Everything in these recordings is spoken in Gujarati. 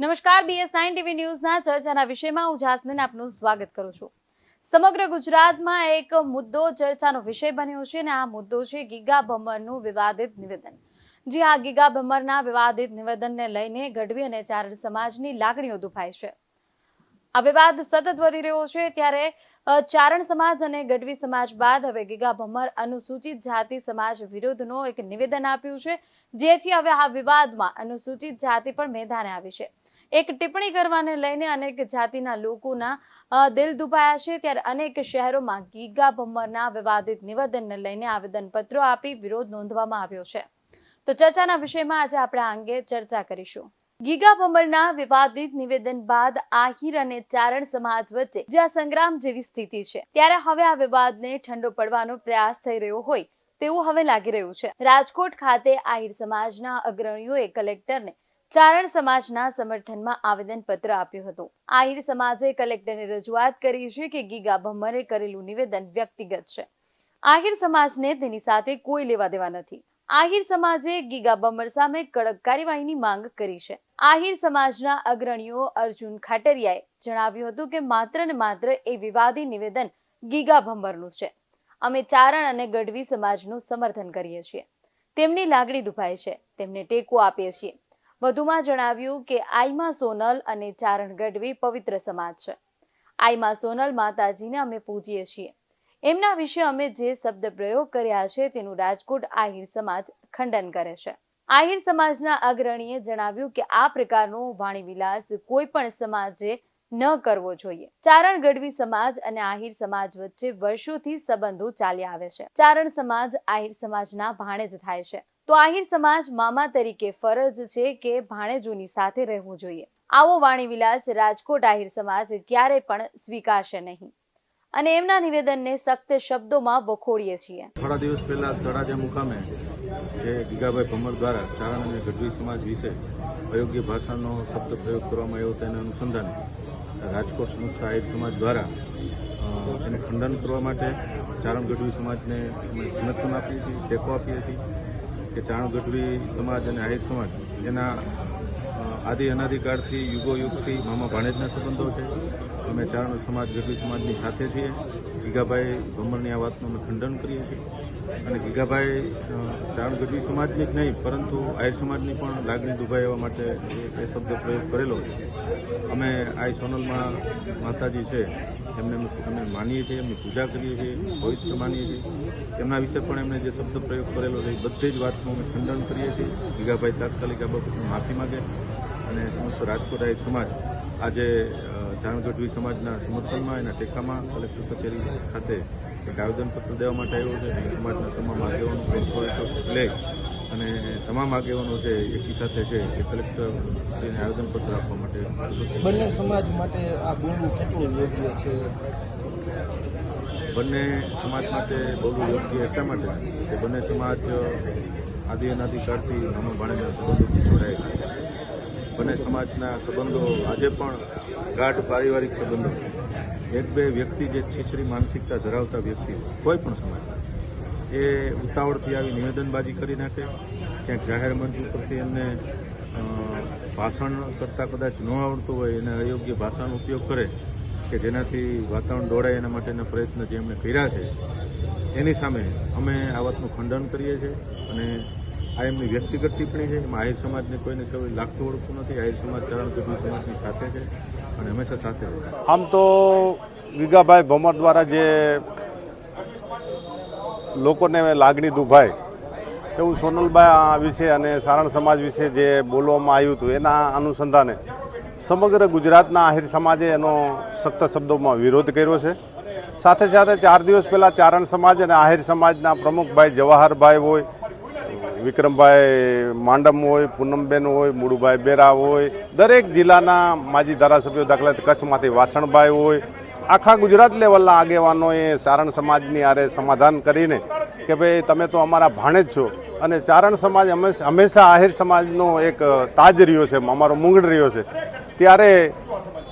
નમસ્કાર બીએસ નાઇન ટીવી ન્યૂઝના ચર્ચાના વિષયમાં હું જાસ્મીન આપનું સ્વાગત કરું છું. સમગ્ર ગુજરાતમાં એક મુદ્દો ચર્ચાનો વિષય બન્યો છે અને આ મુદ્દો છે ગીગા ભમરનું વિવાદિત નિવેદન. જી હા ગીગા ભમરના વિવાદિત નિવેદનને લઈને ગઢવી અને ચારણ સમાજની લાગણીઓ દુભાય છે. આ વિવાદ સતત વધી રહ્યો છે ત્યારે ચારણ સમાજ અને ગઢવી સમાજ બાદ હવે ગીગા ભમર અનુસૂચિત જાતિ સમાજ વિરુદ્ધનો એક નિવેદન આપ્યું છે, જેથી હવે આ વિવાદમાં અનુસૂચિત જાતિ પણ મેદાને આવી છે. એક ટિપ્પણી કરવાને લઈને અનેક જાતિના લોકોના દિલ દુભાયા છે, ત્યારે અનેક શહેરોમાં ગીગા ભમરના વિવાદિત નિવેદનને લઈને આવેદનપત્રો આપી વિરોધ નોંધવામાં આવ્યો છે. તો ચર્ચાના વિષયમાં આજે આપણે આ અંગે ચર્ચા કરીશું. ગીગા ભમરના વિવાદિત નિવેદન બાદ આહિર અને ચારણ સમાજ વચ્ચે જ્યાં સંગ્રામ જેવી સ્થિતિ છે. ત્યારે હવે આ વિવાદને ઠંડો પડવાનો પ્રયાસ થઈ રહ્યો હોય તેવું હવે લાગી રહ્યું છે. રાજકોટ ખાતે આહિર સમાજના અગ્રણીઓએ કલેક્ટરને ચારણ સમાજના સમર્થનમાં આવેદનપત્ર આપ્યું હતું. આહિર સમાજે કલેક્ટરને રજૂઆત કરી છે કે ગીગા ભમ્મરે કરેલું નિવેદન વ્યક્તિગત છે. આહિર સમાજને તેની સાથે કોઈ લેવા દેવા નથી. આહિર સમાજે ગીગા બમર સામે કડક કાર્યવાહીની માંગ કરી છે. આહિર સમાજના અગ્રણીઓ અર્જુન ખાટરિયાએ જણાવ્યું હતું કે માત્ર ને માત્ર એ વિવાદી નિવેદન ગીગા ભંબરનું છે. અમે ચારણ અને ગઢવી સમાજનું સમર્થન કરીએ છીએ. તેમની લાગણી દુભાય છે. તેમને ટેકો આપીએ છીએ. વધુમાં જણાવ્યું કે આઈમા સોનલ અને ચારણ ગઢવી પવિત્ર સમાજ છે. આઈમા સોનલ માતાજીને અમે પૂજીએ છીએ. એમના વિશે અમે જે શબ્દ પ્રયોગ કર્યા છે તેનું રાજકોટ આહિર સમાજ ખંડન કરે છે. આહિર સમાજના અગ્રણીએ જણાવ્યું કે આ પ્રકારનો વાણીવિલાસ કોઈ પણ સમાજે ન કરવો જોઈએ. ચારણ ગઢવી સમાજ અને આહિર સમાજ વચ્ચે વર્ષોથી સંબંધો ચાલ્યા આવે છે. ચારણ સમાજ આહિર સમાજના ભાણેજ થાય છે. તો આહિર સમાજ મામા તરીકે ફરજ છે કે ભાણેજોની સાથે રહેવું જોઈએ. આવો વાણીવિલાસ રાજકોટ આહિર સમાજ ક્યારે પણ સ્વીકારશે નહીં. અને એમના નિવેદનને સખ્ત શબ્દોમાં વખોડીએ છીએ. થોડા દિવસ પહેલા તળાજા મુકામે જે ગીગાભાઈ ભમર દ્વારા ચારણ ગઢવી સમાજ વિશે અયોગ્ય ભાષાનો શબ્દ પ્રયોગ કરવામાં આવ્યો તેના અનુસંધાને રાજકોટ સંસ્થા આહિર સમાજ દ્વારા એને ખંડન કરવા માટે ચારણ ગઢવી સમાજને અમે સમર્થન આપીએ છીએ, ટેકો આપીએ છીએ કે ચારણ ગઢવી સમાજ અને આહિર સમાજ એના આદિ અનાદિકાળથી યુગો યુગથી મામા ભાણેજના સંબંધો છે અમે ચારણ સમાજ ગઢવી સમાજની સાથે છીએ. ગીગાભાઈ ભમરની આ વાતનું અમે ખંડન કરીએ છીએ. અને ગીગાભાઈ ચારણ ગઢવી સમાજની જ નહીં, પરંતુ આય સમાજની પણ લાગણી દુભાઈ એવા માટે એ શબ્દ પ્રયોગ કરેલો છે. અમે આય સોનલમાં માતાજી છે. એમને અમે માનીએ છીએ, એમની પૂજા કરીએ છીએ, પવિત્ર માનીએ છીએ. એમના વિશે પણ એમણે જે શબ્દ પ્રયોગ કરેલો છે, એ બધી જ વાતનું અમે ખંડન કરીએ છીએ. ગીગાભાઈ તાત્કાલિક આ બાબતની માફી માગે અને સમસ્ત રાજકોટ આય સમાજ આજે ગઢવી સમાજના સમર્થનમાં એના ટેકામાં કલેક્ટર કચેરી ખાતે એક આવેદનપત્ર દેવા માટે આવ્યો છે. અને સમાજના તમામ આગેવાનો લે. અને તમામ આગેવાનો છે એકી સાથે છે એ કલેક્ટરશ્રીને આવેદનપત્ર આપવા માટે બંને સમાજ માટે આ બોલવું કેટલું યોગ્ય છે? બંને સમાજ માટે બહુ યોગ્ય એટલા માટે કે બંને સમાજ આદિ અનાદિકાળથી નાનો ભાણેના સંબંધોથી જોડાયેલા છે. બંને સમાજના સંબંધો આજે પણ ગાઢ પારિવારિક સંબંધો. એક બે વ્યક્તિ જે છીછરી માનસિકતા ધરાવતા વ્યક્તિ કોઈ પણ સમાજ, એ ઉતાવળથી આવી નિવેદનબાજી કરી નાખે, ક્યાંક જાહેર મંચ ઉપરથી એમને ભાષણ કરતાં કદાચ ન આવડતું હોય, એને અયોગ્ય ભાષાનો ઉપયોગ કરે કે જેનાથી વાતાવરણ દોડાય એના માટેના પ્રયત્ન જે એમણે કર્યા છે, એની સામે અમે આ વાતનું ખંડન કરીએ છીએ અને આ એમની વ્યક્તિગત ટિપ્પણી છે. એમાં આહિર સમાજને કોઈને કોઈ લાગતું ઓળખતું નથી. આહિર સમાજ ચારણ ગઢવી સમાજની સાથે છે અને હંમેશા સાથે આમ તો વિગાભાઈ ભમર દ્વારા જે લોકોને લાગણી દુભાય એવું સોનલભાઈ વિશે અને સારણ સમાજ વિશે જે બોલવામાં આવ્યું હતું, એના અનુસંધાને સમગ્ર ગુજરાતના આહિર સમાજે એનો સખ્ત શબ્દોમાં વિરોધ કર્યો છે. સાથે સાથે ચાર દિવસ પહેલાં ચારણ સમાજ અને આહિર સમાજના પ્રમુખભાઈ જવાહરભાઈ હોય વિક્રમભાઈ માંડમ હોય, પૂનમબેન હોય, મુળુભાઈ બેરા હોય, દરેક જિલ્લાના માજી ધારાસભ્યો દાખલા કચ્છમાંથી વાસણભાઈ હોય, આખા ગુજરાત લેવલના આગેવાનોએ ચારણ સમાજની આરે સમાધાન કરીને કે ભાઈ તમે તો અમારા ભાણે જ છો. અને ચારણ સમાજ હંમેશા આહિર સમાજનો એક તાજ રહ્યો છે, અમારો મૂંગળ રહ્યો છે. ત્યારે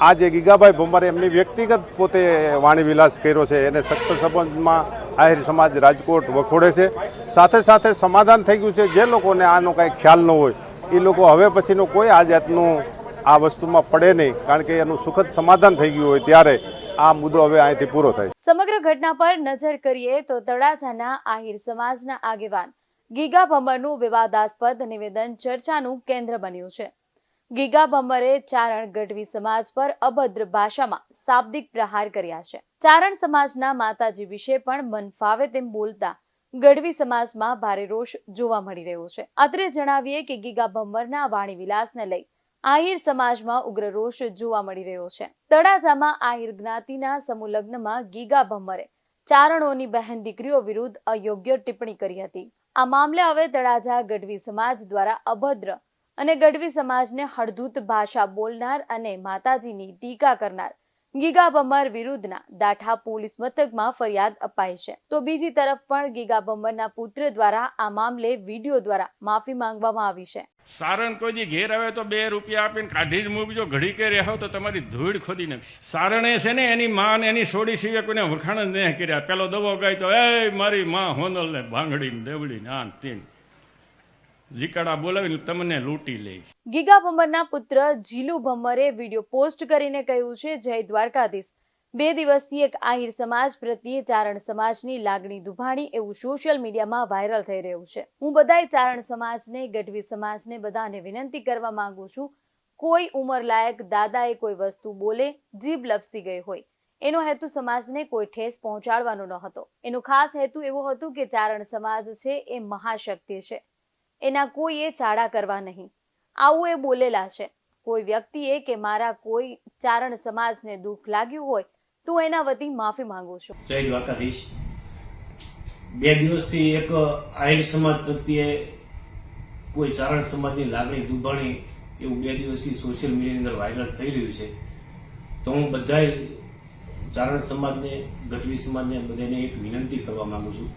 આ જે ગીગાભાઈ ભંભારે એમની વ્યક્તિગત પોતે વાણી વિલાસ કર્યો છે. એને સખ્ત સંબંધમાં આહિર સમાજ રાજકોટ વખોડે છે. સાથે સાથે સમાધાન થઈ ગયું છે. જે લોકોને આનો કાંઈ ખ્યાલ ન હોય, એ લોકો હવે પછીનો કોઈ આ જાતનું આ વસ્તુમાં પડે નહીં, કારણ કે એનું સુખદ સમાધાન થઈ ગયું હોય ત્યારે આ મુદ્દો હવે અહીંથી પૂરો થાય સમગ્ર ઘટના પર નજર કરીએ તો તળાજાના આહિર સમાજના આગેવાન ગીગા ભમરનું વિવાદાસ્પદ નિવેદન ચર્ચાનું કેન્દ્ર બન્યું છે. ગીગા ભમરે ચારણ ગઢવી સમાજ પર અભદ્ર ભાષામાં શાબ્દિક પ્રહાર કર્યા છે. ચારણ સમાજના માતાજી વિશે પણ મન ફાવે તેમ બોલતા ગઢવી સમાજમાં ભારે રોષ જોવા મળી રહ્યો છે. અત્રે જણાવીએ કે ગીગા ભમ્મરના વાણી વિલાસને લઈ આહિર સમાજમાં ઉગ્ર રોષ જોવા મળી રહ્યો છે. તળાજામાં આહિર જ્ઞાતિના સમૂહ લગ્નમાં ગીગા ભમ્મરે ચારણોની બહેન દીકરીઓ વિરુદ્ધ અયોગ્ય ટિપ્પણી કરી હતી. આ મામલે હવે તળાજા ગઢવી સમાજ દ્વારા અભદ્ર અને ગઢવી સમાજને હળધૂત ભાષા બોલનાર અને માતાજીની ટીકા કરનાર ગીગા ભમ્મર વિરુદ્ધના દાઠા પોલીસ મથકમાં ફરિયાદ અપાઈ છે. તો બીજી તરફ પણ ગીગા ભમ્મરના પુત્ર દ્વારા આ મામલે વીડિયો દ્વારા માફી માંગવામાં આવી છે. સારણ કોઈ ઘેર આવે તો બે રૂપિયા આપીને કાઢી જ મૂકજો. ઘડી કે રહ્યા તો તમારી ધૂળ ખોદી નાખશે. સારણે છે ને એની માં એની સોડી સિવાય કોઈને વખાણ જ નહીં કર્યા. પેલો દવો ગાય તો એ મારી માં હોનલ ને ભાંગડી ને દેવડી ને આન તીન. જીકાડા બોલાવીને તમને લૂંટી લે. ગીગા ભમરના પુત્ર જીલુ ભમરે વીડિયો પોસ્ટ કરીને કહ્યું છે, જય દ્વારકાધીશ. બે દિવસથી એક આહિર સમાજ પ્રત્યે ચારણ સમાજની લાગણી દુભાણી એવું સોશિયલ મીડિયામાં વાયરલ થઈ રહ્યું છે. હું બધાય ચારણ સમાજને, ગઢવી સમાજને બધાને વિનંતી કરવા માંગુ છું, કોઈ ઉંમર લાયક દાદાએ કોઈ વસ્તુ બોલે, જીભ લપસી ગઈ હોય. એનો હેતુ સમાજને કોઈ ઠેસ પહોંચાડવાનો ન હતો. એનો ખાસ હેતુ એવો હતો કે ચારણ સમાજ છે એ મહાશક્તિ છે. એના કોઈએ ચાડા કરવા નહીં. આવું એ બોલેલા છે. કોઈ વ્યક્તિએ કે મારા કોઈ ચારણ સમાજને દુઃખ લાગ્યું હોય, તો એના વતી માફી માંગુ છું. જય દ્વારકાધીશ. બે દિવસથી એક આહિર સમાજ પ્રત્યે કોઈ ચારણ સમાજની લાગણી દુભાણી એવું બે દિવસથી સોશિયલ મીડિયાની અંદર વાયરલ થઈ રહ્યું છે. તો હું બધા ચારણ સમાજને, ગઢવી સમાજને બધાને એક વિનંતી કરવા માંગુ છું.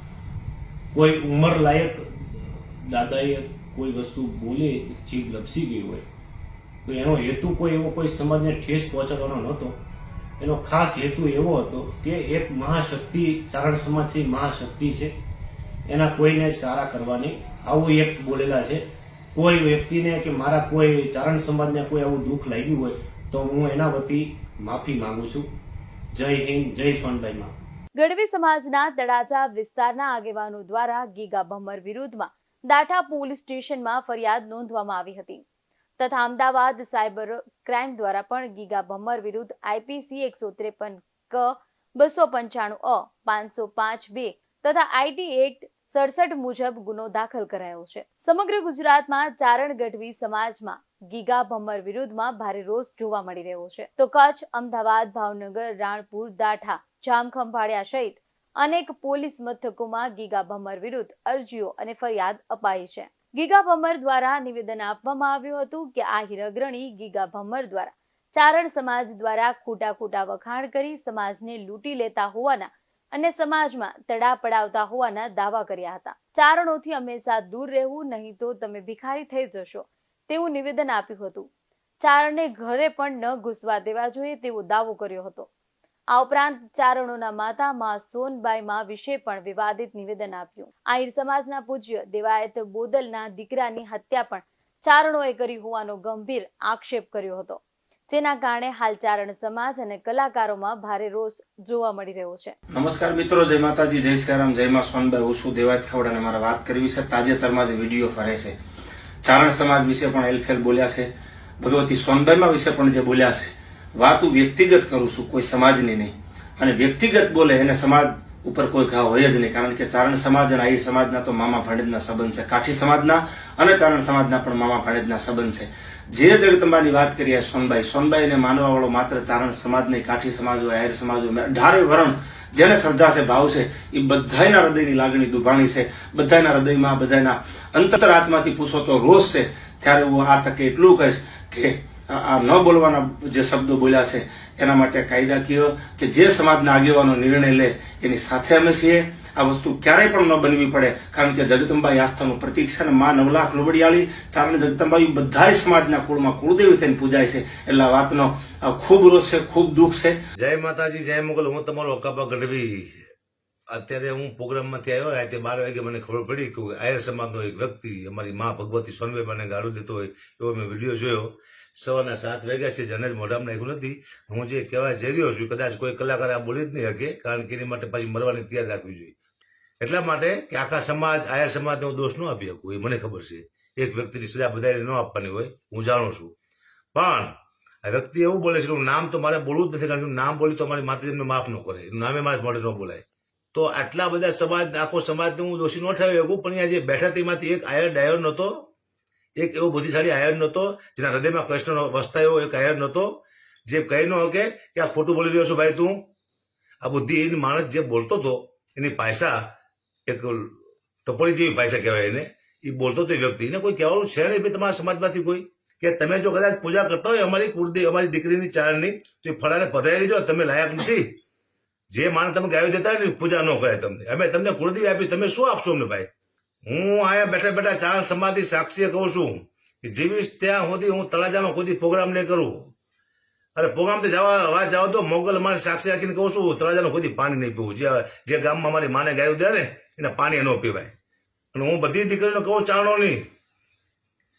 કોઈ ઉંમર લાયક દાદાએ કોઈ વસ્તુ બોલે, જીભ લપસી ગઈ હોય, તો એનો હેતુ કોઈ એવો કોઈ સમાજને ઠેસ પહોંચાડવાનો નહોતો. એનો ખાસ હેતુ એવો હતો કે એક મહાશક્તિ ચારણ સમાજ છે મહાશક્તિ છે. એના કોઈને સારા કરવાની આવું એક બોલેલા છે. કોઈ વ્યક્તિને કે મારા કોઈ ચારણ સમાજને કોઈ આવું દુઃખ લાગ્યું હોય, તો હું એના વતી માફી માંગુ છું. જય હિન્દ, જય સોનભાઈ માં ગઢવી સમાજના તળાજા વિસ્તારના આગેવાનો દ્વારા ગીગા ભમર વિરુદ્ધમાં દાઠા પોલીસ સ્ટેશનમાં ફરિયાદ નોંધવામાં આવી હતી. તથા અમદાવાદ સાયબર ક્રાઇમ દ્વારા પણ ગીગા ભમ્મર વિરુદ્ધ આઈપીસી એકસો ત્રેપન ક, બસો પંચાણું અ, પાંચસો પાંચ બે તથા આઈટી એક્ટ સડસઠ મુજબ ગુનો દાખલ કરાયો છે. સમગ્ર ગુજરાતમાં ચારણ ગઢવી સમાજમાં ગીગા ભમ્મર વિરુદ્ધમાં ભારે રોષ જોવા મળી રહ્યો છે. તો કચ્છ, અમદાવાદ, ભાવનગર, રાણપુર, દાઠા, જામખંભાળિયા સહિત અનેક પોલીસ મથકોમાં ગીગા ભમર વિરુદ્ધ અરજીઓ અને ફરિયાદ અપાઈ છે. ગીગા ભમર દ્વારા નિવેદન આપવામાં આવ્યું હતું કે આ અગ્રણી ગીગા ભમર દ્વારા ચારણ સમાજ દ્વારા ખોટા ખોટા વખાણ કરી સમાજને લૂંટી લેતા હોવાના અને સમાજમાં તડા પડાવતા હોવાના દાવા કર્યા હતા. ચારણોથી હંમેશા દૂર રહેવું, નહીં તો તમે ભિખારી થઈ જશો, તેવું નિવેદન આપ્યું હતું. ચારણે ઘરે પણ ન ઘૂસવા દેવા જોઈએ તેવો દાવો કર્યો હતો. આ ઉપરાંત ચારણોના માતા માં સોનબાઈ માં વિશે પણ વિવાદિત નિવેદન આપ્યું. આહિર સમાજના પૂજ્ય દેવાયત બોદલના દીકરાની હત્યા પણ ચારણોએ કરી હોવાનો ગંભીર આક્ષેપ કર્યો હતો. જેના કારણે હાલ ચારણ સમાજ અને કલાકારોમાં ભારે રોષ જોવા મળી રહ્યો છે. નમસ્કાર મિત્રો, જય માતાજી, જય શ્રીરામ જય માં સોનબાઈ. હું છું દેવાયત અને મારે વાત કરવી છે. તાજેતરમાં જે વીડિયો ફરે છે. ચારણ સમાજ વિશે પણ હેલફેલ બોલ્યા છે. ભગવતી સોનભાઈમાં વિશે પણ જે બોલ્યા છે વાત હું વ્યક્તિગત કરું છું, કોઈ સમાજની નહીં. અને વ્યક્તિગત બોલે એને સમાજ ઉપર કોઈ ઘા હોય જ નહીં, કારણ કે ચારણ સમાજ અને આહિર સમાજના તો મામા ભાણેજના સંબંધ છે. કાઠી સમાજના અને ચારણ સમાજના પણ મામા ભાણેજના સંબંધ છે. જે જગદંબાની વાત કરીએ સોનબાઈ, સોનબાઈને માનવા વાળો માત્ર ચારણ સમાજ નહીં, કાઠી સમાજ હોય આહિર સમાજ હોય અઢારે વરણ, જેને શ્રદ્ધા છે, ભાવ છે, એ બધાયના હૃદયની લાગણી દુભાણી છે. બધાના હૃદયમાં બધાના અંતરાત્માથી પૂછો તો રોષ છે. ત્યારે હું આ તકે એટલું કહીશ કે આ ન બોલવાના જે શબ્દો બોલ્યા છે, એના માટે કાયદાકીય કે જે સમાજના આગેવાનો નિર્ણય લે, એની સાથે અમે છીએ. આ વસ્તુ ક્યારેય પણ ન બનવી પડે, કારણ કે જગદંબાઈ આસ્થાનું પ્રતીક છે અને માં નવલાખ લોબડિયાળી કારણ જગદંબાઈ બધાય સમાજના કુળમાં કુળદેવી થઈને પૂજાય છે. એટલે આ વાતનો ખૂબ રોષ છે, ખૂબ દુઃખ છે. જય માતાજી, જય મુગલ, હું તમારો કપા ગઢવી અત્યારે હું પ્રોગ્રામમાંથી આવ્યો, રાતે બાર વાગે મને ખબર પડી કે આયર સમાજનો એક વ્યક્તિ, અમારી મા ભગવતી સોનવે મને ગાળું દેતો હોય, એવો મેં વીડિયો જોયો. સવારના સાત વાગ્યા છે જને જ મોઢામાં નાખ્યું નથી. હું જે કહેવા જઈ રહ્યો છું, કદાચ કોઈ કલાકાર આ બોલી જ નહીં શકે, કારણ કે એની માટે પાછી મરવાની તૈયાર રાખવી જોઈએ. એટલા માટે કે આખા સમાજ, આયર સમાજને હું દોષ ન આપી શકું, એ મને ખબર છે. એક વ્યક્તિની સજા બધાને ન આપવાની હોય, હું જાણું છું. પણ આ વ્યક્તિ એવું બોલે છે કે નામ તો મારે બોલવું જ નથી, કારણ કે નામ બોલી તો મારી માતાજી એમને માફ ન કરે. એનું નામે મારે મોઢે ન બોલાય. તો આટલા બધા સમાજ, આખો સમાજને હું દોષી ન ઠાવી શકું, પણ અહીંયા જે બેઠા તેમાંથી એક આયર ડાયર નહોતો એક એવો બુદ્ધિશાળી આયર નહોતો, જેના હૃદયમાં કૃષ્ણ વસતા એવો એક આયર નહોતો, જે કહી ન શકે કે આ ખોટું બોલી રહ્યો છું ભાઈ તું. આ બુદ્ધિહીન માણસ જે બોલતો હતો, એની પાયસા એક ટપોળી જેવી પાયસા કહેવાય એને, એ બોલતો હતો વ્યક્તિ. એને કોઈ કહેવાનું છે નહીં ભાઈ તમારા સમાજમાંથી કોઈ, કે તમે જો કદાચ પૂજા કરતા હોય અમારી કુળદી અમારી દીકરીની ચારણની તો એ ફળાને પધરાવી દેજો, તમે લાયક નથી. જે માણસ તમે ગાયો દેતા હોય ને પૂજા ન કરે તમને. અમે તમને કુળદી આપી, તમે શું આપશો અમને ભાઈ? હું આયા બેઠા બેઠા ચાર સમાધિ સાક્ષીએ કહું છું કે જીવીશ ત્યાં સુધી હું તળાજામાં કોઈ પ્રોગ્રામ નહીં કરું. અરે પ્રોગ્રામ તો જવા અવાજ જાવ તો મોગલ મારે સાક્ષી રાખીને કહું છું, તળાજાનું કોઈ પાણી નહીં પીવું. જે જે ગામમાં મારી માને ગાયું દે ને, એને પાણી ન પીવાય. અને હું બધી દીકરીને કહું ચાણો નહીં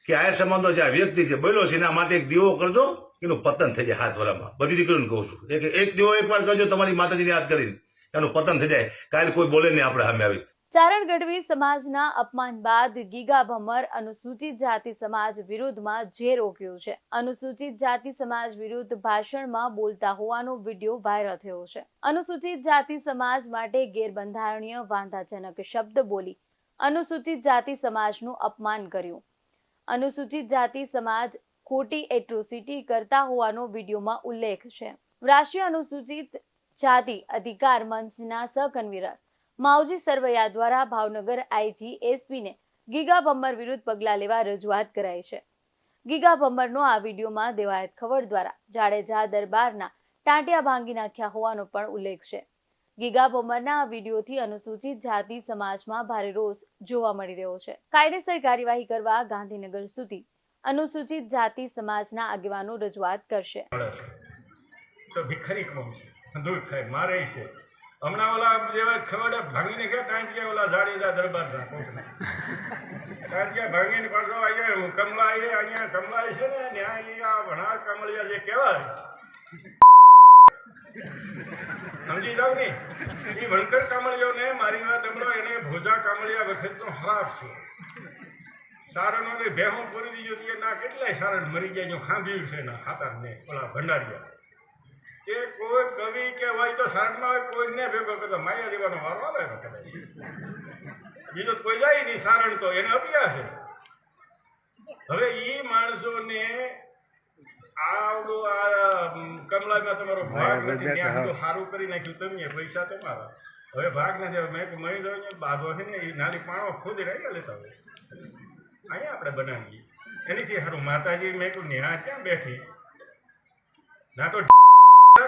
કે આ સમાજનો જે આ વ્યક્તિ છે, બોલ્યો છે, એના માટે એક દીવો કરજો, એનું પતન થઈ જાય હાથ વરામાં. બધી દીકરીઓને કહું છું. એક એક દીવો એકવાર કરજો, તમારી માતાજીને યાદ કરીને. એનું પતન થઈ જાય. કાલે કોઈ બોલે નહીં આપણે સામે આવી. ચારણ ગઢવી સમાજના અપમાન બાદ ગીગા ભમર અનુસૂચિત જાતિ સમાજ વિરુદ્ધમાં ઝેર ઓક્યું છે. અનુસૂચિત જાતિ સમાજ વિરુદ્ધ ભાષણમાં બોલતા હોવાનો વીડિયો વાયરલ થયો છે. અનુસૂચિત જાતિ સમાજ માટે ગેરબંધારણીય વાંધાજનક શબ્દ બોલી અનુસૂચિત જાતિ સમાજનું અપમાન કર્યું. અનુસૂચિત જાતિ સમાજ ખોટી એટ્રોસિટી કરતા હોવાનો વિડીયોમાં ઉલ્લેખ છે. રાષ્ટ્રીય અનુસૂચિત જાતિ અધિકાર મંચના સહકન્વીનર માવજી સરવૈયા દ્વારા ભાવનગર આઈજી એસપીને ગીગા ભમ્મર વિરુદ્ધ પગલાં લેવા રજૂઆત કરાઈ છે. ગીગા ભમ્મરનો આ વિડીયોમાં દેવાયત ખબર દ્વારા જાડેજા દરબારના ટાંટિયા ભાંગી નાખ્યા હોવાનો પણ ઉલ્લેખ છે. ગીગા ભમ્મરના આ વિડીયોથી અનુસૂચિત જાતિ સમાજમાં ભારે રોષ જોવા મળી રહ્યો છે. કાયદેસર કાર્યવાહી કરવા ગાંધીનગર સુધી અનુસૂચિત જાતિ સમાજના આગેવાનો રજૂઆત કરશે. તો ભિખારી કોમ છે? થાય મારે છે. હમણાં ઓલા જેવા ખવડે ભાંગીને ગયા ટાંટિયા ઓલા જાડેજા દરબારના કોટના ટાંટિયા ભાંગીને પાછો અહીંયા કમલા એ અહીંયા કમલા છે ને ત્યાં અહીંયા ભણાર કમળિયા જે કહેવાય. સમજી જાવ ને? એ વણકર કામળિયોને મારી વાત હમણાં એને ભોજા કામળિયા વખતનો હરાફ છે. સારણો ને ભેહું પૂરી દીધો ના કેટલાય સારણ મરી ગયા ખાંભ્યું છે ના, ખાતા ને ઓલા ભંડારિયા. એ કોઈ કવિ કે હોય તો સારણમાં હોય કોઈને ભેગો કરતો માયા દેવાનો વારો આવે ને કદાચ. બીજો કોઈ જાય નહીં સારણ તો એને અભ્યાસ હવે એ માણસોને આવડું આ કમલામાં તમારો ભાગ નથી ત્યાં સારું કરી નાખ્યું તમે પૈસા તમારા હવે ભાગ નથી મેં મહી દઉં બાધો છે ને એ નાની પાણો ખુદ રહી લેતા હોય. અહીંયા આપણે બનાવીએ. એનીથી સારું માતાજી મેં કહ્યું ન્યા ક્યાં બેઠી? ના તો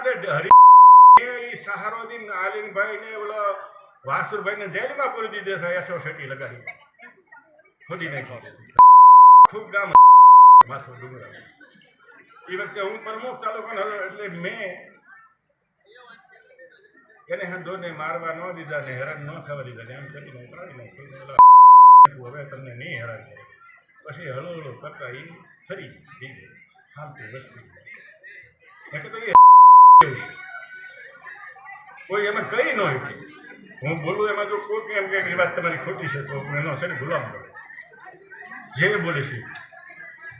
હરી એ સહારો દીન આલિનભાઈ ને ઓલા વાસુરભાઈ ને જેલમાં પૂરી દીધે છે એસો લગાડી. ખોદી નાખી ખૂબ ગામ માથું ડુંગરા એ વખતે હું પ્રમુખ તાલુકાનો એટલે મેં એને હંધોને મારવા ન દીધા ને હેરાન ન થવા દીધા એમ કરીને ઉતરાવી નાખ્યું હવે તમને નહીં હેરાન કરે. પછી હળુ હળુ કરતા એ ફરી દીધે. હાલતી વસ્તુ. એટલે તો. કોઈ એમાં કઈ ન હું બોલું એમાં જો કોઈ એમ કે વાત તમારી ખોટી છે, તો હું એનો છે ને ગુલામ કરું જે બોલે છે.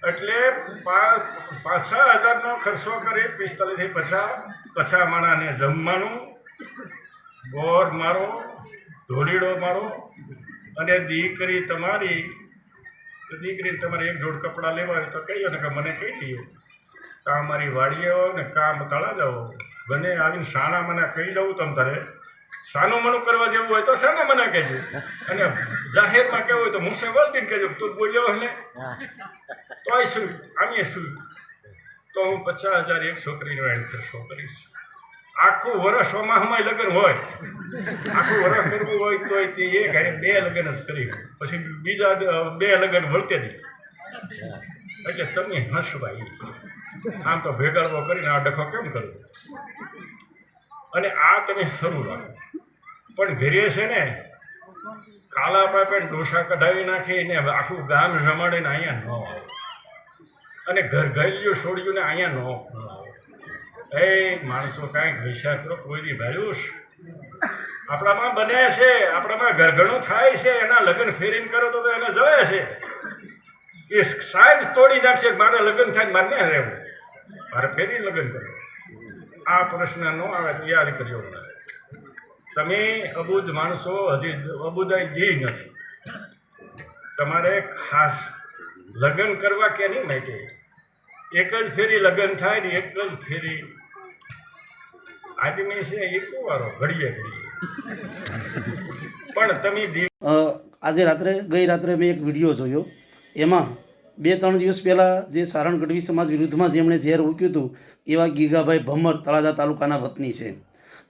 એટલે પાંચ હજારનો ખર્ચો કરી પિસ્તાલીસથી પછા પછા માણાને જમવાનું બોર મારો ઢોલીડો મારો અને દીકરી તમારી. દીકરી તમારે એક જોડ કપડાં લેવા હોય તો કહીએ ને કે મને કહી દઈએ કાં મારી વાડીએ હો ને કાં તળા જાઓ. બને આવીને શાણા મને કહી દઉં તમ તારે. સાનું મનું કરવા જેવું હોય તો શાના મને કહેજો. અને જાહેરમાં કેવું હોય તો મુસે વળતીને કહેજો તું બોલ્યો ને. તોય શું? આમે શું? તો હું પચાસ હજાર એક છોકરીનો ખર્ચો કરીશ આખું વર્ષ ઓમાહમાં લગ્ન હોય. આખું વર્ષ કરવું હોય તોય તે એક ઘરે બે લગ્ન જ કરી પછી બીજા બે લગ્ન વળતે દે એટલે તમે હસવાઈ આમ તો ભેગાડવો કરીને આ ડખો કેમ કરવો? અને આ તમે શરૂ રાખો. પણ ઘેરીએ છે ને, કાલા પાપે ડોસા કઢાવી નાખી ને આખું ગામ જમાડીને અહીંયા ન આવે. અને ઘર ઘરેલું છોડ્યું ને અહીંયા ન આવે. એ માણસો કાંઈક વિચાર કરો કોઈ દી ભાલ્યું આપણામાં બને છે, આપણામાં ઘરઘણું થાય છે, એના લગ્ન ફેરીને કરો તો એને જવે છે. એ સાયન્સ તોડી નાખશે મારે લગ્ન થાય ને મારે રહેવું? મારે ફેરી લગ્ન કરો આ પ્રશ્ન ન આવે તો યાદ કરજો તમે અબુધ માણસો હજી અબુદાઈ જી નથી. તમારે ખાસ લગ્ન કરવા કે નહીં માટે? એક જ ફેરી લગ્ન થાય ને એક જ ફેરી આદમી છે એકલો વારો ઘડીએ ઘડીએ. પણ તમે આજે રાત્રે, ગઈ રાત્રે મેં એક વીડિયો જોયો. એમાં બે ત્રણ દિવસ પહેલાં જે સારણ ગઢવી સમાજ વિરુદ્ધમાં જેમણે ઝેર ઉક્યું હતું, એવા ગીગાભાઈ ભમર તળાજા તાલુકાના વતની છે.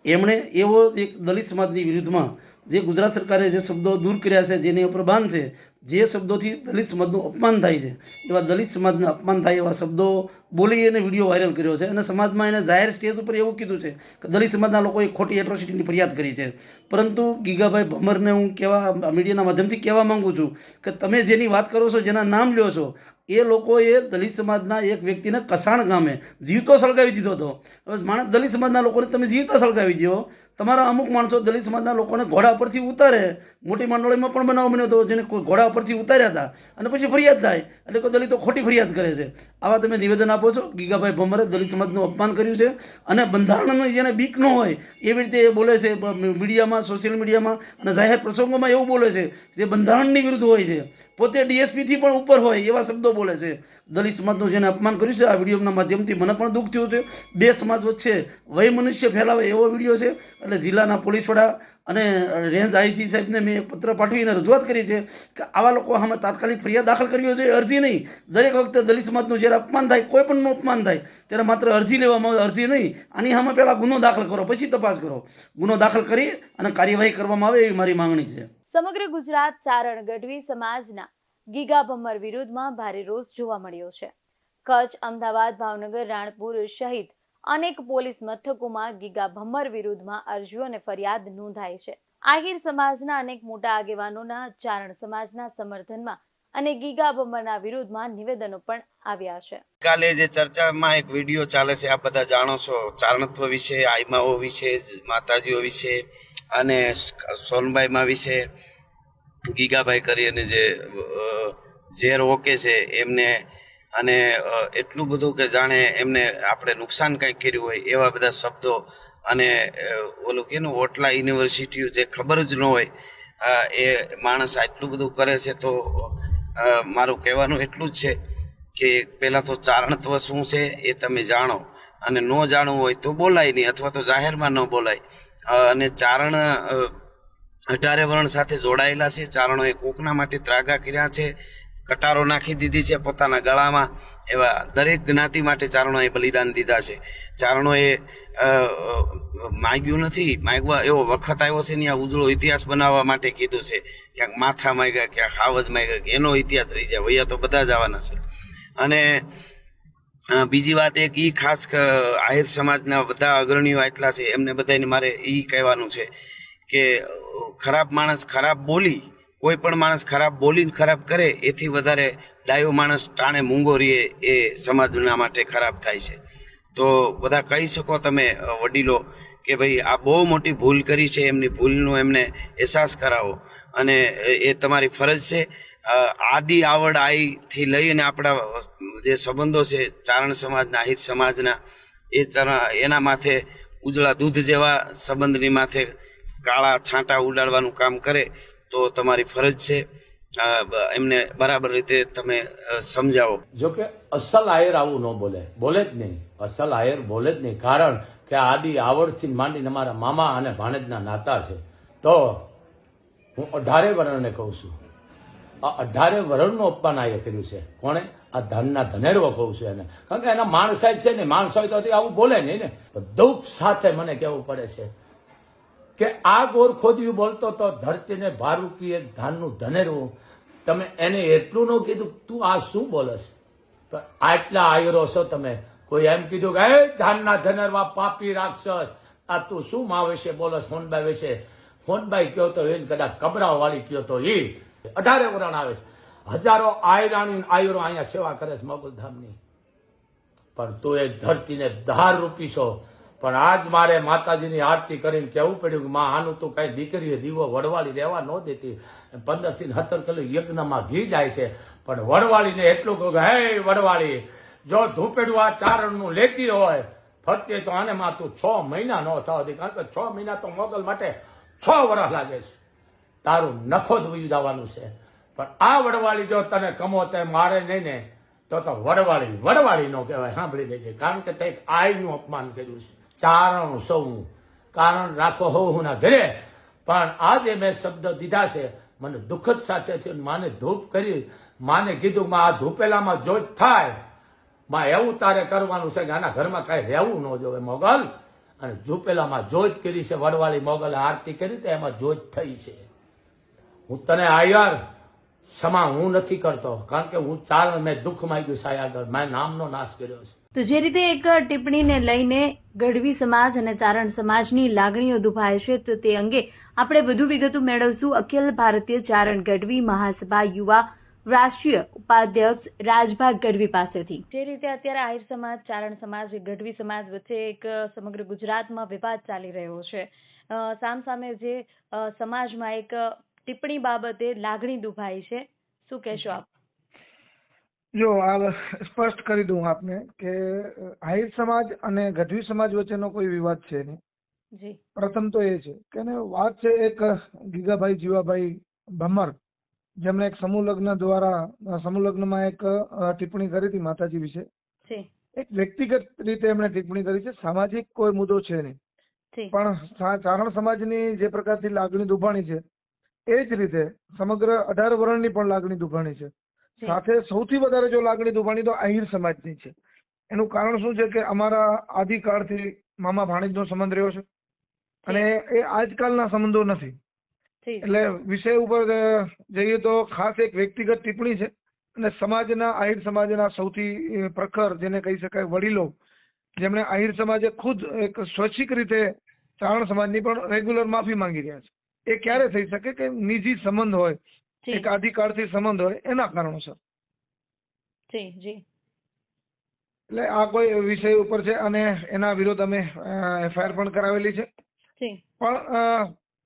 એમણે એવો એક દલિત સમાજની વિરુદ્ધમાં જે ગુજરાત સરકારે જે શબ્દો દૂર કર્યા છે, જેની ઉપર બાન છે જે શબ્દોથી દલિત સમાજનું અપમાન થાય છે, એવા દલિત સમાજને અપમાન થાય એવા શબ્દો બોલી અને વીડિયો વાયરલ કર્યો છે. અને સમાજમાં એને જાહેર સ્ટેજ ઉપર એવું કીધું છે કે દલિત સમાજના લોકોએ ખોટી એટ્રોસિટીની ફરિયાદ કરી છે. પરંતુ ગીગાભાઈ ભમરને હું કહેવા મીડિયાના માધ્યમથી કહેવા માંગુ છું કે તમે જેની વાત કરો છો, જેના નામ લ્યો છો, એ લોકોએ દલિત સમાજના એક વ્યક્તિને કસાણ ગામે જીવતો સળગાવી દીધો હતો. હવે માણસ, દલિત સમાજના લોકોને તમે જીવતા સળગાવી દો તમારા અમુક માણસો દલિત સમાજના લોકોને ઘોડા પરથી ઉતારે, મોટી માંડોળીમાં પણ બનાવ બન્યો હતો, જેને કોઈ ઘોડા પરથી ઉતાર્યા હતા અને પછી ફરિયાદ થાય. એટલે કોઈ દલિતો ખોટી ફરિયાદ કરે છે. આવા તમે નિવેદન આપો છો, ગીગાભાઈ ભમરે દલિત સમાજનું અપમાન કર્યું છે અને બંધારણનો જેને બીક ન હોય, એવી રીતે એ બોલે છે મીડિયામાં, સોશિયલ મીડિયામાં અને જાહેર પ્રસંગોમાં એવું બોલે છે જે બંધારણની વિરુદ્ધ હોય છે. પોતે ડીએસપીથી પણ ઉપર હોય એવા શબ્દો બોલે છે. દલિત સમાજનું જેને અપમાન કર્યું છે, આ વિડીયોના માધ્યમથી મને પણ દુઃખ થયું છે. બે સમાજ વચ્ચે વય મનુષ્ય ફેલાવે એવો વીડિયો છે. એટલે જિલ્લાના પોલીસ વડા અને રેન્જ આઈજી સાહેબને મેં એક પત્ર પાઠવીને રજૂઆત કરી છે કે આવા લોકો સામે તાત્કાલિક ફરિયાદ દાખલ કરવી જોઈએ, અરજી નહીં. દરેક વખતે દલિત સમાજનું જ્યારે અપમાન થાય, કોઈ પણનું અપમાન થાય, ત્યારે માત્ર અરજી લેવામાં આવે અરજી નહીં, આની સામે પહેલાં ગુનો દાખલ કરો, પછી તપાસ કરો. ગુનો દાખલ કરી અને કાર્યવાહી કરવામાં આવે એવી મારી માંગણી છે. સમગ્ર ગુજરાત ચારણ ગઢવી સમાજના ગીગા ભમર વિરુદ્ધમાં ભારે રોષ જોવા મળ્યો છે. કચ્છ, અમદાવાદ, ભાવનગર, રાણપુર સહિત અનેક પોલીસ મથકોમાં ગીગા ભમ્મર વિરુદ્ધમાં અરજીઓ અને ફરિયાદ નોંધાઈ છે. આહિર સમાજના અનેક મોટા આગેવાનોના ચારણ સમાજના સમર્થનમાં અને ગીગા ભમ્મરના વિરુદ્ધમાં નિવેદનો પણ આવ્યા છે. કાલે જે ચર્ચામાં એક વીડિયો ચાલે છે આપ બધા જાણો છો. ચારણત્વ વિશે, આઈમાઓ વિશે, માતાજીઓ વિશે અને સોનબાઈમાં વિશે ગીગાભાઈ કરી અને જે ઝેર ઓકે છે, એમને અને એટલું બધું કે જાણે એમને આપણે નુકસાન કંઈક કર્યું હોય એવા બધા શબ્દો અને ઓલું કે ઓટલા યુનિવર્સિટીઓ જે ખબર જ ન હોય એ માણસ આટલું બધું કરે છે તો મારું કહેવાનું એટલું જ છે કે પહેલાં તો ચારણત્વ શું છે એ તમે જાણો અને ન જાણવું હોય તો બોલાય નહીં અથવા તો જાહેરમાં ન બોલાય. અને ચારણ અઢારે વર્ણ સાથે જોડાયેલા છે ચારણોએ કોકના માટે ત્રાગા કર્યા છે કટારો નાખી દીધી છે પોતાના ગળામાં. એવા દરેક જ્ઞાતિ માટે ચારણોએ બલિદાન દીધા છે. ચારણોએ માગ્યું નથી. માગવા એવો વખત આવ્યો છે ને આ ઉજળો ઇતિહાસ બનાવવા માટે કીધું છે. ક્યાંક માથા માગ્યા, ક્યાંક હાવજ માગ્યા, કે એનો ઇતિહાસ રહી જાય. વૈયા તો બધા જ આવવાના છે. અને બીજી વાત એક, ઈ ખાસ આહિર સમાજના બધા અગ્રણીઓ આટલા છે. એમને બધાને મારે એ કહેવાનું છે કે, ખરાબ માણસ ખરાબ બોલી કોઈ પણ માણસ ખરાબ બોલીને ખરાબ કરે, એથી વધારે ડાયો માણસ ટાણે મૂંગો રહીએ એ સમાજના માટે ખરાબ થાય છે. તો બધા કહી શકો તમે વડીલો, કે ભાઈ, આ બહુ મોટી ભૂલ કરી છે, એમની ભૂલનો એમને અહેસાસ કરાવો. અને એ- તમારી ફરજ છે. આદિ આવડ આઈથી લઈને આપણા જે સંબંધો છે, ચારણ સમાજના, આહિર સમાજના, એ એના માથે ઉજળા દૂધ જેવા સંબંધની માથે કાળા છાંટા ઉડાડવાનું કામ કરે તો તમારી ફરજ છે. એમને બરાબર રીતે તમે સમજાવો. જો કે અસલ આયર આવું ન બોલે. બોલે જ નહીં. અસલ આયર બોલે જ નહીં. કારણ કે આદિ આવડથી માંડીને મારા મામા અને ભાણેજના નાતા છે. તો હું અઢારે વરણને કહું છું. આ અઢારે વરણનું અપમાન આયે કર્યું છે. કોણે? આ ધનના ધનેરવો કહું છું એને. કારણ કે એના માણસાઈ છે ને. માણસ હોય તો આવું બોલે નહીં ને. દુઃખ સાથે મને કહેવું પડે છે. કે આ ગોર ખોદ્યું બોલતો તો ધરતીને ભારૂપીએ ધાનનું ધનેરવું. તમે એને એટલું ન કીધું, તું આ શું બોલસ? પણ આટલા આયરો છો તમે. કોઈ એમ કીધું કે, એ ધાનના ધનેરવા પાપી રાક્ષસ. આ તું શું મા વિશે બોલસ ફોનબાઈ વિશે? ફોનબાઈ કયો તો એને કદાચ કબરાવ વાળી કયો તો એ અઢારે વરણ આવે છે. હજારો આયરાણી આયરો અહીંયા સેવા કરે છે મગુલધામની. પણ તું એ ધરતીને ધાર રૂપી છો. પણ આજ મારે માતાજીની આરતી કરીને કહેવું પડ્યું કે માં, આનું તું કઈ દીકરીએ દીવો વડવાળી રહેવા ન દેતી. પંદરથી સત્તર કિલો યજ્ઞમાં ઘી જાય છે. પણ વડવાળીને એટલું કહું કે, હે વડવાળી, જો ધૂપેડું આ ચારણનું લેતી હોય, ફરતી તો આને માં તું છ મહિના ન થવા દે. કારણ કે છ મહિના તો મોગલ માટે છ વર્ષ લાગે છે. તારું નખો વયું જવાનું છે. પણ આ વડવાળી જો તને કમો તે મારે નહીં ને, તો તો વડવાળી વડવાળી નો કહેવાય. સાંભળી લેજે. કારણ કે તે આઈનું અપમાન કર્યું છે. ચારણ સૌ. કારણ રાખો હો હું ના ઘરે. પણ આજે મેં શબ્દ દીધા છે. મને દુઃખદ સાથે છે માને ધૂપ કરી. માને કીધું, માં, આ ધૂપેલામાં જોત થાય. માં, એવું તારે કરવાનું છે કે આના ઘરમાં કાંઈ રહેવું ન જોવે મોગલ. અને ઝૂપેલામાં જોત કરી છે વડવાળી મોગલે આરતી કરી તો એમાં જોત થઈ છે. હું તને આયર. ક્ષમા હું નથી કરતો. કારણ કે હું ચાલ મેં દુઃખ માંગ્યું સાયા આગળ. મેં નામનો નાશ કર્યો છે. તો જે રીતે એક ટિપ્પણીને લઈને ગઢવી સમાજ અને ચારણ સમાજની લાગણીઓ દુભાય છે, તો તે અંગે આપણે વધુ વિગતો મેળવશું. અખિલ ભારતીય ચારણ ગઢવી મહાસભા યુવા રાષ્ટ્રીય ઉપાધ્યક્ષ રાજભાગ ગઢવી પાસેથી. જે રીતે અત્યારે આહિર સમાજ, ચારણ સમાજ ગઢવી સમાજ વચ્ચે એક સમગ્ર ગુજરાતમાં વિવાદ ચાલી રહ્યો છે. સામ સામે જે સમાજમાં એક ટિપ્પણી બાબતે લાગણી દુભાઈ છે. શું કહેશો આપ? જો આ સ્પષ્ટ કરી દઉં આપને કે આહિર સમાજ અને ગઢવી સમાજ વચ્ચેનો કોઈ વિવાદ છે નહીં. પ્રથમ તો એ છે કે વાત છે એક ગીગાભાઈ જીવાભાઈ ભમર. જેમણે એક સમૂહ લગ્ન દ્વારા સમૂહ લગ્નમાં એક ટિપ્પણી કરી હતી માતાજી વિશે. એક વ્યક્તિગત રીતે એમણે ટિપ્પણી કરી છે સામાજિક કોઈ મુદ્દો છે નહીં. પણ ચારણ સમાજની જે પ્રકારથી લાગણી દુભાણી છે એ જ રીતે સમગ્ર અઢાર વર્ણની પણ લાગણી દુભાણી છે. સાથે સૌથી વધારે જો લાગણી દુભાણી તો આહિર સમાજની છે. એનું કારણ શું છે કે અમારા આદિકાળથી મામા ભાણેજનો સંબંધ રહ્યો છે. અને એ આજકાલના સંબંધો નથી. એટલે વિષય ઉપર જઈએ તો ખાસ એક વ્યક્તિગત ટિપ્પણી છે. અને સમાજના આહિર સમાજના સૌથી પ્રખર જેને કહી શકાય વડીલો જેમણે આહિર સમાજે ખુદ એક સ્વૈચ્છિક રીતે ચારણ સમાજની પણ રેગ્યુલર માફી માંગી રહ્યા છે. એ ક્યારે થઈ શકે કે નિજી સંબંધ હોય એક આદિકાળથી સંબંધ હોય એના કારણોસર જી જી. એટલે આ કોઈ વિષય ઉપર છે અને એના વિરોધ અમે એફઆઈઆર પણ કરાવેલી છે. પણ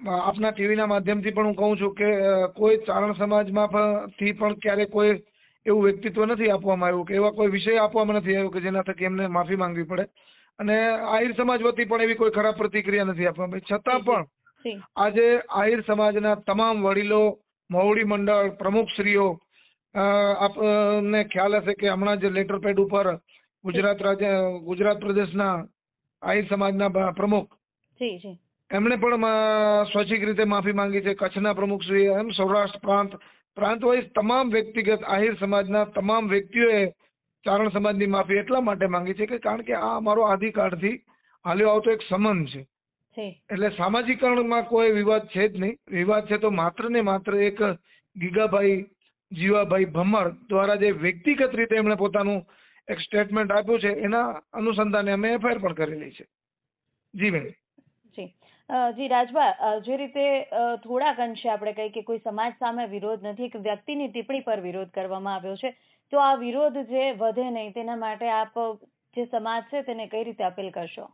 આપના ટીવીના માધ્યમથી પણ હું કહું છું કે કોઈ ચારણ સમાજમાં પણ- થી પણ ક્યારે કોઈ એવું વ્યક્તિત્વ નથી આપવામાં આવ્યું કે એવા કોઈ વિષય આપવામાં નથી આવ્યો કે જેના થકી એમને માફી માંગવી પડે. અને આહિર સમાજ વતી પણ એવી કોઈ ખરાબ પ્રતિક્રિયા નથી આપવામાં આવી. છતાં પણ આજે આહિર સમાજના તમામ વડીલો મહુડી મંડળ પ્રમુખશ્રીઓ આપને ખ્યાલ હશે કે હમણાં જ લેટર પેડ ઉપર ગુજરાત રાજ્ય ગુજરાત પ્રદેશના આહિર સમાજના પ્રમુખ એમણે પણ સ્વૈચ્છિક રીતે માફી માંગી છે. કચ્છના પ્રમુખશ્રી એમ સૌરાષ્ટ્ર પ્રાંત પ્રાંત વાઇઝ તમામ વ્યક્તિગત આહિર સમાજના તમામ વ્યક્તિઓએ ચારણ સમાજની માફી એટલા માટે માંગી છે કે કારણ કે આ અમારો આદિકાળથી હાલ્યો આવતો એક સંબંધ છે. એટલે સામાજિકરણમાં કોઈ વિવાદ છે જ નહીં. વિવાદ છે તો માત્ર ને માત્ર એક ગીગાભાઈ જીવાભાઈ ભમર દ્વારા જે વ્યક્તિગત રીતે એમણે પોતાનું એક સ્ટેટમેન્ટ આપ્યું છે એના અનુસંધાને અમે એફઆઈઆર પણ કરેલી છે. જી બેન જી. જી રાજભા જે રીતે થોડાક અંશે આપણે કહીએ કે કોઈ સમાજ સામે વિરોધ નથી એક વ્યક્તિની ટિપ્પણી પર વિરોધ કરવામાં આવ્યો છે તો આ વિરોધ જે વધે નહીં તેના માટે આપ જે સમાજ છે તેને કઈ રીતે અપીલ કરશો?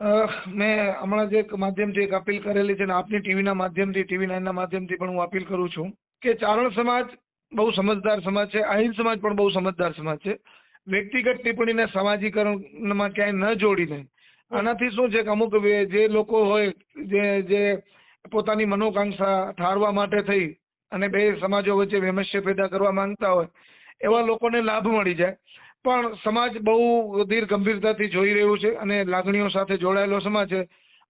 મેં હમણાં જે માધ્યમથી એક અપીલ કરેલી છે ને આપની ટીવીના માધ્યમથી, ટીવી નાઇનના માધ્યમથી પણ હું અપીલ કરું છું કે ચારણ સમાજ બહુ સમજદાર સમાજ છે આહિર સમાજ પણ બહુ સમજદાર સમાજ છે. વ્યક્તિગત ટિપ્પણીને સામાજિકરણમાં ક્યાંય ન જોડીને. આનાથી શું છે કે અમુક જે લોકો હોય, જે જે પોતાની મનોકાંક્ષા ઠારવા માટે થઈ અને બે સમાજો વચ્ચે વૈમસ્ય પેદા કરવા માંગતા હોય, એવા લોકોને લાભ મળી જાય. પણ સમાજ બહુ ધીર ગંભીરતાથી જોઈ રહ્યું છે અને લાગણીઓ સાથે જોડાયેલો સમાજ છે.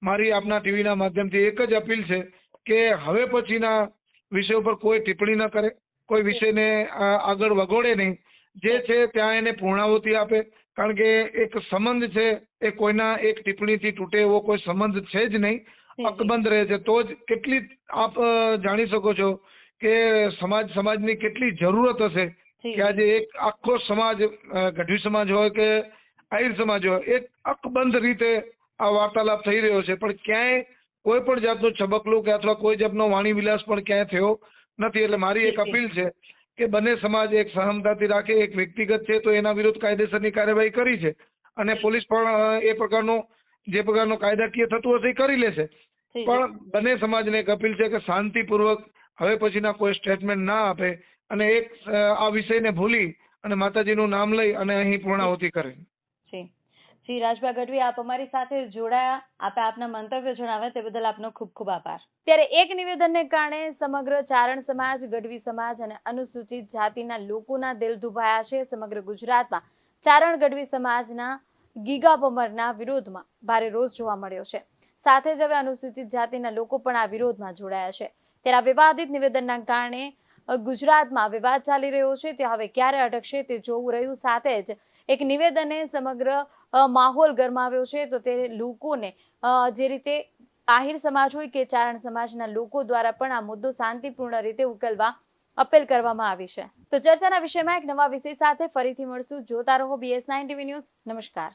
મારી આપના ટીવીના માધ્યમથી એક જ અપીલ છે કે હવે પછીના વિષય ઉપર કોઈ ટિપ્પણી ન કરે કોઈ વિષયને આગળ વગોડે નહીં. જે છે ત્યાં એને પૂર્ણાહુતિ આપે કારણ કે એક સંબંધ છે એ કોઈના એક ટિપ્પણીથી તૂટે એવો કોઈ સંબંધ છે જ નહીં. અકબંધ રહે છે. તો જ કેટલી આપ જાણી શકો છો કે સમાજ સમાજની કેટલી જરૂરત હશે કે આજે એક આખો સમાજ ગઢવી સમાજ હોય કે આહિર સમાજ હોય એક અકબંધ રીતે આ વાર્તાલાપ થઈ રહ્યો છે. પણ ક્યાંય કોઈ પણ જાતનું છબકલું કે અથવા કોઈ જાતનો વાણી વિલાસ પણ ક્યાંય થયો નથી. એટલે મારી એક. અપીલ છે કે બંને સમાજ એક સહમતાથી રાખે એક વ્યક્તિગત છે તો એના વિરુદ્ધ કાયદેસરની કાર્યવાહી કરી છે. અને પોલીસ પણ એ પ્રકારનો જે પ્રકારનો કાયદાકીય થતું હશે એ કરી લેશે. પણ બંને સમાજને એક અપીલ છે કે શાંતિપૂર્વક હવે પછીના કોઈ સ્ટેટમેન્ટ ના આપે અને એક આ વિષયને ભૂલી અને માતાજીનું નામ લઈ અને અહીં પૂર્ણાહુતિ કરે. જી. જી રાજભા ગઢવી આપ અમારી સાથે જોડાયા. આપે આપના મંતવ્ય જણાવ્યા તે બદલ આપનો ખૂબ ખૂબ આભાર. ત્યારે એક નિવેદનને કારણે સમગ્ર ચારણ સમાજ ગઢવી સમાજ અને અનુસૂચિત જાતિના લોકોના દિલ દુભાયા છે. સમગ્ર ગુજરાતમાં ચારણ ગઢવી સમાજના ગીગા પમરના વિરોધમાં ભારે રોષ જોવા મળ્યો છે. સાથે જ હવે અનુસૂચિત જાતિના લોકો પણ આ વિરોધમાં જોડાયા છે. ત્યારે આ વિવાદિત નિવેદનના કારણે ગુજરાતમાં વિવાદ ચાલી રહ્યો છે. તે હવે ક્યારે અટકશે તે જોવું રહ્યું. સાથે જ એક નિવેદને સમગ્ર માહોલ ગરમાવ્યો છે. તો તે લોકોને જે રીતે આહિર સમાજ હોય કે ચારણ સમાજના લોકો દ્વારા પણ આ મુદ્દો શાંતિપૂર્ણ રીતે ઉકેલવા અપીલ કરવામાં આવી છે. તો ચર્ચાના વિષયમાં એક નવા વિષય સાથે ફરીથી મળશું. જોતા રહો બીએસ નાઇન ટીવી ન્યૂઝ નમસ્કાર.